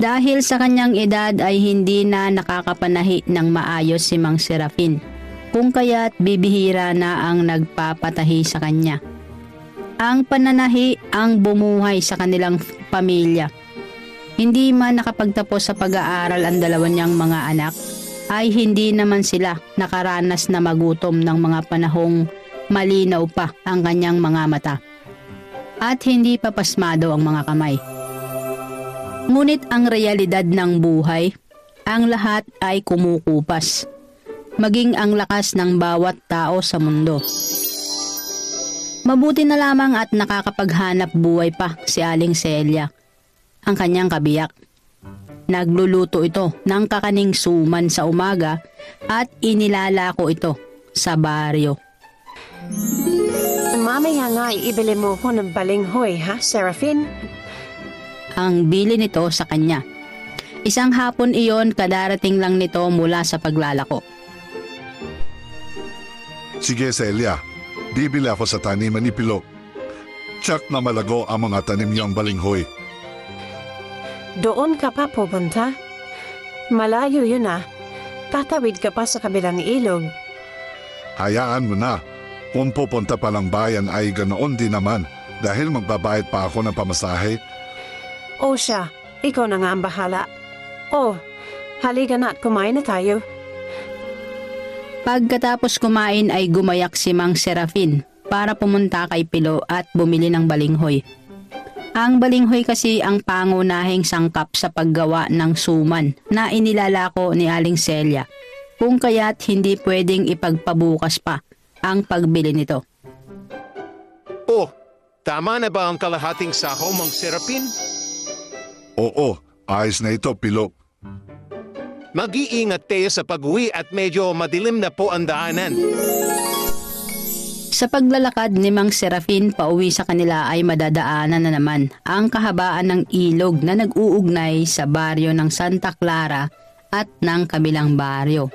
Dahil sa kanyang edad ay hindi na nakakapanahi ng maayos si Mang Serafin. Kung kaya't bibihira na ang nagpapatahi sa kanya. Ang pananahi ang bumuhay sa kanilang pamilya. Hindi man nakapagtapos sa pag-aaral ang dalawa niyang mga anak, ay hindi naman sila nakaranas na magutom ng mga panahong malinaw pa ang kanyang mga mata. At hindi pa pasmado ang mga kamay. Ngunit ang realidad ng buhay, ang lahat ay kumukupas. Maging ang lakas ng bawat tao sa mundo. Mabuti na lamang at nakakapaghanap buhay pa si Aling Celia, ang kanyang kabiyak. Nagluluto ito ng kakaning suman sa umaga at inilalako ito sa baryo. Mamaya nga ibili mo ko ng balinghoy, ha, Serafin? Ang bili nito sa kanya. Isang hapon iyon kadarating lang nito mula sa paglalako. Sige, Celia. Bibili ako sa taniman ni Pilo. Tsak na malago ang mga tanim niyang balinghoy. Doon ka pa pupunta? Malayo yun ah. Tatawid ka pa sa kabilang ilog. Hayaan mo na. Kung pupunta pa lang bayan ay ganoon din naman dahil magbabayad pa ako ng pamasahe. O siya, ikaw na nga ang bahala. Oh, halika na at kumain na tayo. Pagkatapos kumain ay gumayak si Mang Serafin para pumunta kay Pilo at bumili ng balinghoy. Ang balinghoy kasi ang pangunahing sangkap sa paggawa ng suman na inilalako ni Aling Celia. Kung kaya't hindi pwedeng ipagpabukas pa ang pagbili nito. Oh, tama na ba ang kalahating sako, Mang Serapin? Oo, ayos na ito, Pilo. Mag-iingat kayo sa pag-uwi at medyo madilim na po ang daanan. Sa paglalakad ni Mang Serafin pauwi sa kanila ay madadaanan na naman ang kahabaan ng ilog na nag-uugnay sa baryo ng Santa Clara at ng kabilang baryo.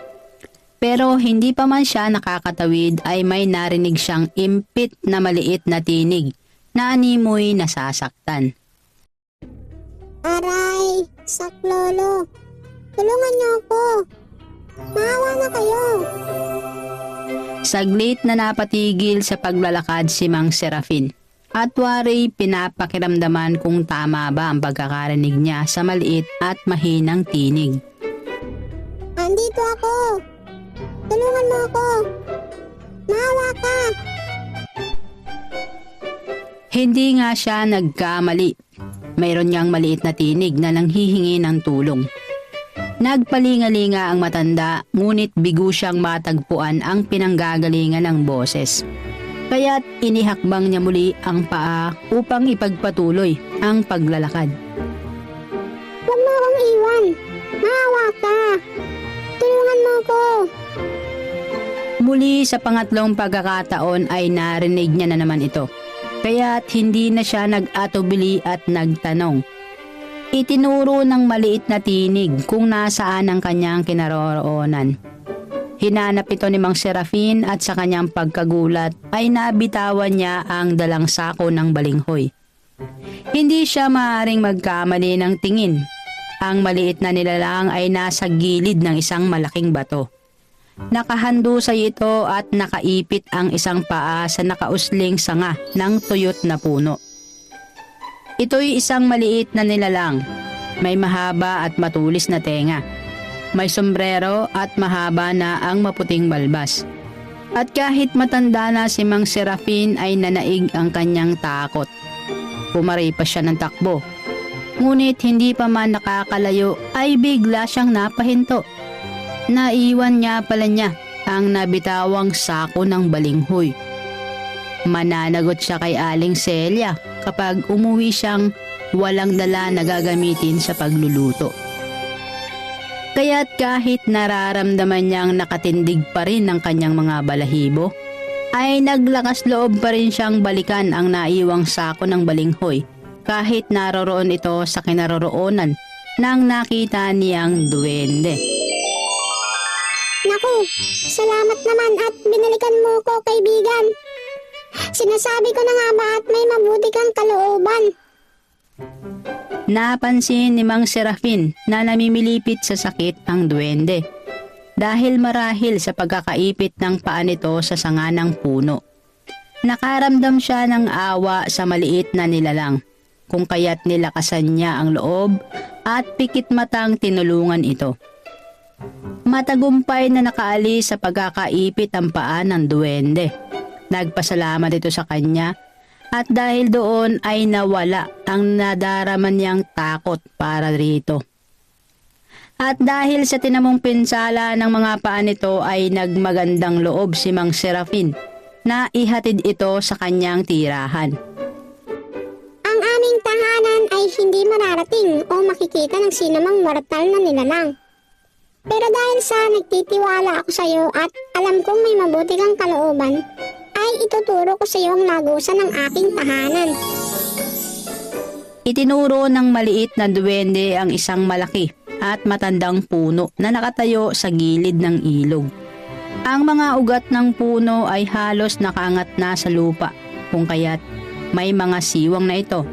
Pero hindi pa man siya nakakatawid ay may narinig siyang impit na maliit na tinig na animoy nasasaktan. Aray, saklolo. Tulungan niyo ako. Maawa na kayo. Saglit na napatigil sa paglalakad si Mang Serafin. At wari pinapakiramdaman kung tama ba ang pagkakarinig niya sa maliit at mahinang tinig. Andito ako. Tulungan mo ako. Maawa ka. Hindi nga siya nagkamali. Mayroon niyang maliit na tinig na nanghihingi ng tulong. Nagpalingalinga ang matanda, ngunit bigo siyang matagpuan ang pinanggagalingan ng boses. Kaya't inihakbang niya muli ang paa upang ipagpatuloy ang paglalakad. Huwag mo akong iwan. Maawa ka. Tulungan mo ako. Muli sa pangatlong pagkakataon ay narinig niya na naman ito. Kaya't hindi na siya nag-atubili at nagtanong. Itinuro ng maliit na tinig kung nasaan ang kanyang kinaroroonan. Hinanap ito ni Mang Serafin at sa kanyang pagkagulat ay nabitawan niya ang dalang sako ng balinghoy. Hindi siya maaaring magkamali ng tingin. Ang maliit na nilalang ay nasa gilid ng isang malaking bato. Nakahandusay ito at nakaipit ang isang paa sa nakausling sanga ng tuyot na puno. Ito'y isang maliit na nilalang. May mahaba at matulis na tenga. May sombrero at mahaba na ang maputing balbas. At kahit matanda na si Mang Serafin ay nanaig ang kanyang takot. Pumaray pa siya ng takbo. Ngunit hindi pa man nakakalayo ay bigla siyang napahinto. Naiwan niya pala niya ang nabitawang sako ng balinghoy. Mananagot siya kay Aling Celia kapag umuwi siyang walang dala na gagamitin sa pagluluto. Kaya't kahit nararamdaman niyang nakatindig pa rin ng kanyang mga balahibo, ay naglakas loob pa rin siyang balikan ang naiwang sako ng balinghoy kahit naroroon ito sa kinaroroonan nang nakita niyang duwende. Naku, salamat naman at binalikan mo ko, kaibigan. Sinasabi ko na nga ba at may mabuti kang kalooban. Napansin ni Mang Serafin na namimilipit sa sakit ang duwende dahil marahil sa pagkakaipit ng paa nito sa sanga ng puno. Nakaramdam siya ng awa sa maliit na nilalang kung kaya't nilakasan niya ang loob at pikit matang tinulungan ito. Matagumpay na nakaalis sa pagkakaipit ang paa ng duwende. Nagpasalamat ito sa kanya at dahil doon ay nawala ang nadaraman niyang takot para rito. At dahil sa tinamong pinsala ng mga paa nito ay nagmagandang loob si Mang Serafin na ihatid ito sa kanyang tirahan. Ang aming tahanan ay hindi mararating o makikita ng sinamang mortal na nilalang. Pero dahil sa nagtitiwala ako sa iyo at alam kong may mabuti kang kalooban, ay ituturo ko sa iyo ang lagusan ng aking tahanan. Itinuro ng maliit na duwende ang isang malaki at matandang puno na nakatayo sa gilid ng ilog. Ang mga ugat ng puno ay halos nakaangat na sa lupa kung kaya't may mga siwang na ito.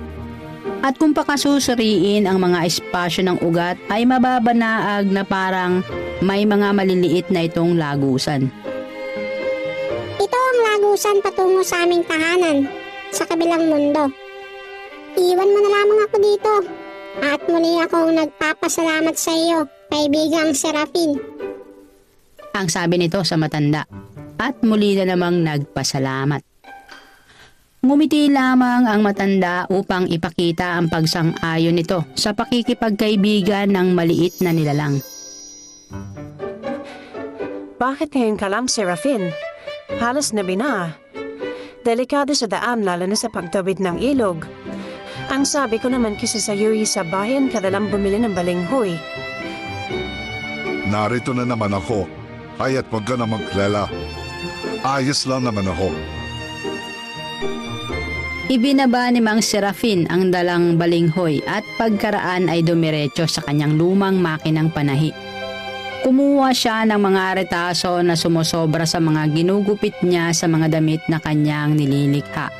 At kung pakasusuriin ang mga espasyo ng ugat ay mababanaag na parang may mga maliliit na itong lagusan. Ito ang lagusan patungo sa aming tahanan, sa kabilang mundo. Iwan mo na lamang ako dito. At muli akong nagpapasalamat sa iyo, kaibigang Serafin. Ang sabi nito sa matanda at muli na namang nagpasalamat. Ngumiti lamang ang matanda upang ipakita ang pagsang-ayon nito sa pakikipagkaibigan ng maliit na nilalang. Bakit ngayon ka lang, Serafin? Halos na bina. Delikado sa daan lalo na sa pagtawid ng ilog. Ang sabi ko naman kasi sa iyo ay sa bayan ka na lang bumili ng balinghoy. Narito na naman ako. Kaya't huwag ka na magklala. Ayos lang naman ako. Ibinaba ni Mang Serafin ang dalang balinghoy at pagkaraan ay dumiretso sa kanyang lumang makinang panahi. Kumuha siya ng mga retaso na sumusobra sa mga ginugupit niya sa mga damit na kanyang nililikha.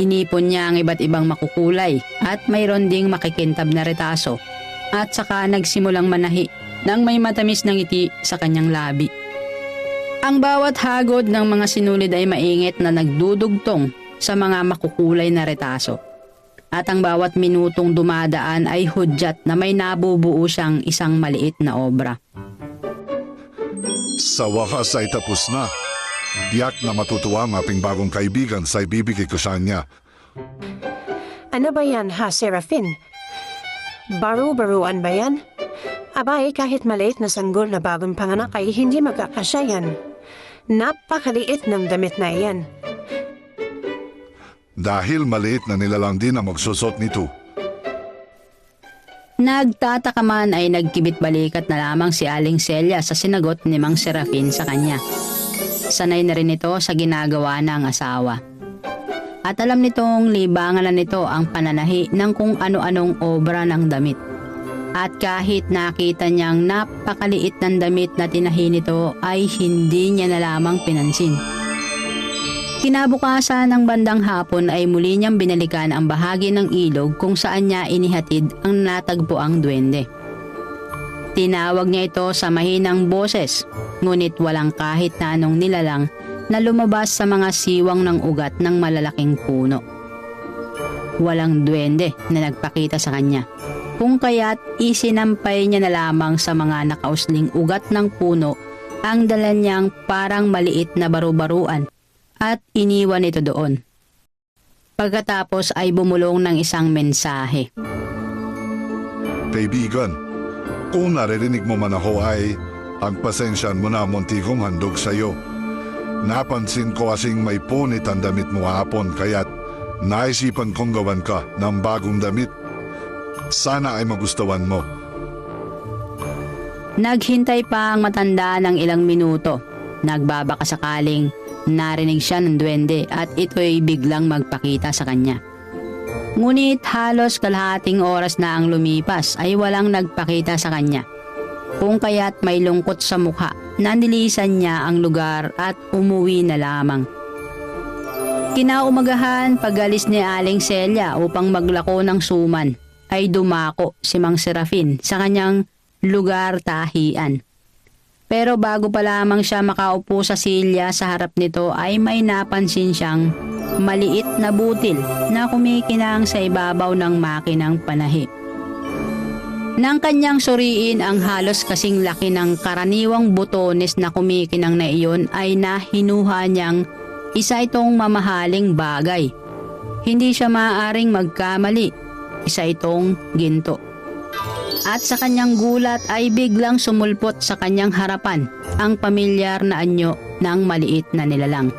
Inipon niya ang iba't ibang makukulay at mayroon ding makikintab na retaso at saka nagsimulang manahi nang may matamis ng ngiti sa kanyang labi. Ang bawat hagod ng mga sinulid ay maingit na nagdudugtong sa mga makukulay na retaso. At ang bawat minutong dumadaan ay hudyat na may nabubuo siyang isang maliit na obra. Sa wakas ay tapos na. Tiyak na matutuwa ang ating bagong kaibigan sa ibibigay ko sa kanya. Ano ba yan ha, Serafin? Baru-baruan ba yan? Abay, kahit maliit na sanggol na bagong panganak ay hindi magkakasya yan. Napakaliit ng damit na iyan. Dahil maliit na nilalang din ang magsusot nito. Nagtataka man ay nagkibit balikat na lamang si Aling Celia sa sinagot ni Mang Serafin sa kanya. Sanay na rin ito sa ginagawa ng asawa. At alam nitong libangan na nito ang pananahi ng kung ano-anong obra ng damit. At kahit nakita niyang napakaliit ng damit na tinahi nito ay hindi niya na lamang pinansin. Kinabukasan ng bandang hapon ay muli niyang binalikan ang bahagi ng ilog kung saan niya inihatid ang natagpuang duwende. Tinawag niya ito sa mahinang boses, ngunit walang kahit na anong nilalang na lumabas sa mga siwang ng ugat ng malalaking puno. Walang duwende na nagpakita sa kanya. Kung kaya't isinampay niya na lamang sa mga nakausling ugat ng puno ang dala niyang parang maliit na baru-baruan at iniwan ito doon. Pagkatapos ay bumulong ng isang mensahe. Kaibigan, kung naririnig mo man ako ay pagpasensyan mo na munti kong handog sa iyo. Napansin ko kasing may punit ang damit mo hapon kaya't naisipan kong gawan ka ng bagong damit. Sana ay magustuhan mo. Naghintay pa ang matanda ng ilang minuto. Nagbabaka sakaling narinig siya ng duwende at ito'y biglang magpakita sa kanya. Ngunit halos kalahating oras na ang lumipas ay walang nagpakita sa kanya. Kung kaya't may lungkot sa mukha, nanilisan niya ang lugar at umuwi na lamang. Kinaumagahan pagalis ni Aling Celia upang maglako ng suman ay dumako si Mang Serafin sa kanyang lugar tahian. Pero bago pa lamang siya makaupo sa silya sa harap nito ay may napansin siyang maliit na butil na kumikinang sa ibabaw ng makinang panahi. Nang kanyang suriin ang halos kasing laki ng karaniwang butones na kumikinang na iyon ay nahinuha niyang isa itong mamahaling bagay. Hindi siya maaaring magkamali. Isa itong ginto. At sa kanyang gulat ay biglang sumulpot sa kanyang harapan ang pamilyar na anyo ng maliit na nilalang.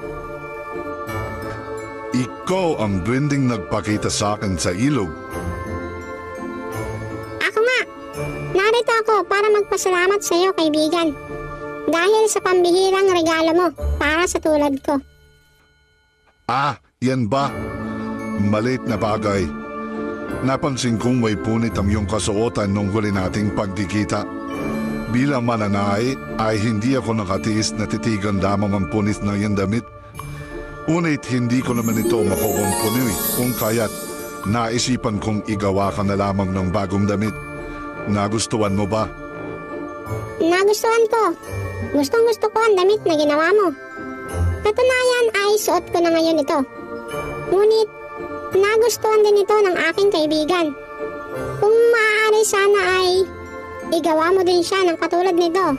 Ikaw ang branding nagpakita sa akin sa ilog. Ako nga. Narito ako para magpasalamat sa iyo, kaibigan. Dahil sa pambihirang regalo mo para sa tulad ko. Ah, yan ba? Malit na bagay. Napansin kong may punit ang iyong kasuotan nung huli nating pagdikita. Bilang mananay ay hindi ako nakatiis na titigan lamang ang punit ng iyong damit. Unit hindi ko naman ito makukumpuni kung kaya't naisipan kong igawa ka na lamang ng bagong damit. Nagustuhan mo ba? Nagustuhan ko. Gustong gusto ko ang damit na ginawa mo. Katunayan ay suot ko na ngayon ito. Ngunit, nagustuhan din ito ng aking kaibigan. Kung maaari sana ay igawa mo din siya ng katulad nito.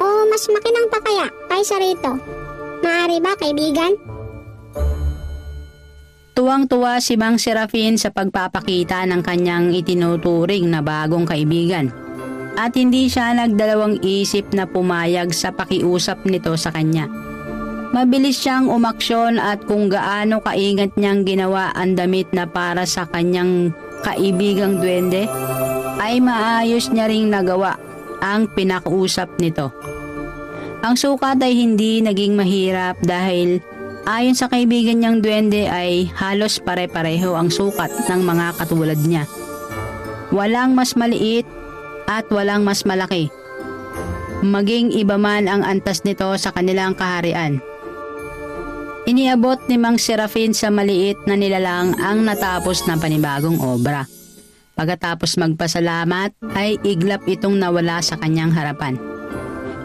O mas makinang pa kaya kaysa rito. Maaari ba kaibigan? Tuwang-tuwa si Mang Serafin sa pagpapakita ng kanyang itinuturing na bagong kaibigan. At hindi siya nagdalawang isip na pumayag sa pakiusap nito sa kanya. Mabilis siyang umaksyon at kung gaano kaingat niyang ginawa ang damit na para sa kanyang kaibigang duwende, ay maayos niya ring nagawa ang pinakuusap nito. Ang sukat ay hindi naging mahirap dahil ayon sa kaibigan niyang duwende ay halos pare-pareho ang sukat ng mga katulad niya. Walang mas maliit at walang mas malaki. Maging iba man ang antas nito sa kanilang kaharian. Iniabot ni Mang Serafin sa maliit na nilalang ang natapos na panibagong obra. Pagkatapos magpasalamat ay iglap itong nawala sa kanyang harapan.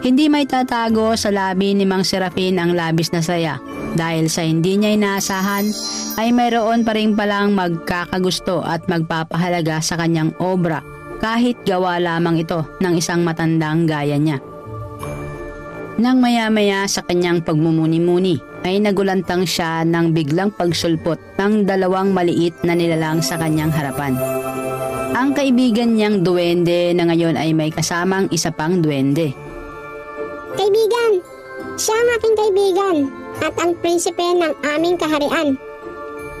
Hindi may tatago sa labi ni Mang Serafin ang labis na saya dahil sa hindi niya inaasahan ay mayroon pa rin palang magkakagusto at magpapahalaga sa kanyang obra kahit gawa lamang ito ng isang matandang gaya niya. Nang maya-maya sa kanyang pagmumuni-muni ay nagulantang siya ng biglang pagsulpot ng dalawang maliit na nilalang sa kanyang harapan. Ang kaibigan niyang duwende na ngayon ay may kasamang isa pang duwende. Kaibigan, siya ang aking kaibigan at ang prinsipe ng aming kaharian.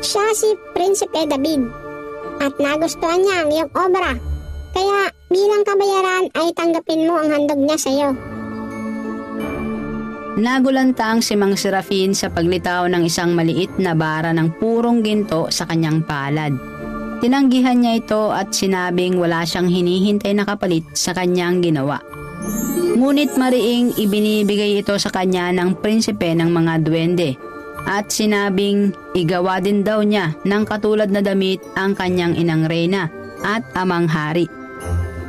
Siya si Prinsipe David at nagustuhan niya ang iyong obra. Kaya bilang kabayaran ay tanggapin mo ang handog niya sa iyo. Nagulantang si Mang Serafin sa paglitaw ng isang maliit na bara ng purong ginto sa kanyang palad. Tinanggihan niya ito at sinabing wala siyang hinihintay na kapalit sa kanyang ginawa. Ngunit mariing ibinibigay ito sa kanya ng prinsipe ng mga duwende at sinabing igawa din daw niya ng katulad na damit ang kanyang inang reyna at amang hari.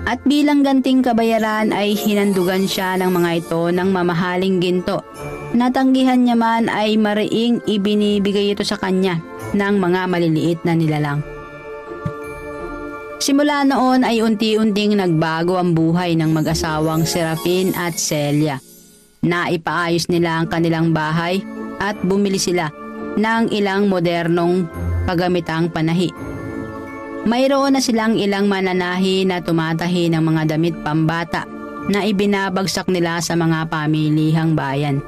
At bilang ganting kabayaran ay hinandugan siya ng mga ito ng mamahaling ginto. Natanggihan niya man ay mariing ibinibigay ito sa kanya ng mga maliliit na nilalang. Simula noon ay unti-unting nagbago ang buhay ng mag-asawang Serafin at Celia. Naipaayos nila ang kanilang bahay at bumili sila ng ilang modernong kagamitang panahi. Mayroon na silang ilang mananahi na tumatahi ng mga damit pambata na ibinabagsak nila sa mga pamilihang bayan.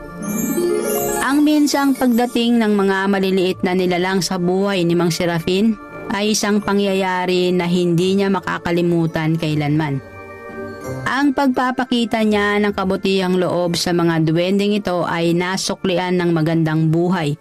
Ang minsang pagdating ng mga maliliit na nilalang sa buhay ni Mang Serafin ay isang pangyayari na hindi niya makakalimutan kailanman. Ang pagpapakita niya ng kabutihang loob sa mga duwending ito ay nasuklian ng magandang buhay